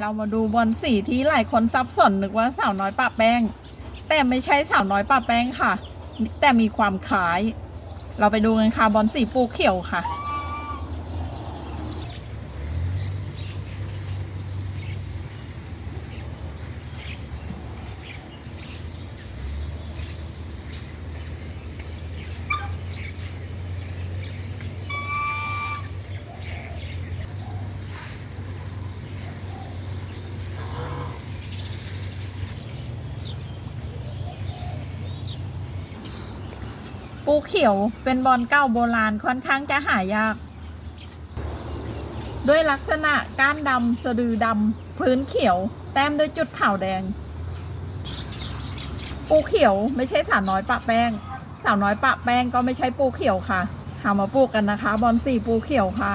เรามาดูบอลสีที่หลายคนซับสนนึกว่าสาวน้อยปะแป้ง แต่ไม่ใช่สาวน้อยปะแป้งค่ะ แต่มีความคล้าย เราไปดูกันค่ะบอลสีปูเขียวค่ะ ปูเขียวเป็นบอลเก้าโบราณค่อนข้างจะหายาก ด้วยลักษณะก้านดำสะดือดำพื้นเขียว แต้มด้วยจุดขาวแดง ปูเขียวไม่ใช่สาวน้อยปะแป้ง สาวน้อยปะแป้งก็ไม่ใช่ปูเขียวค่ะหามาปลูกกันนะคะ บอลสีปูเขียวค่ะ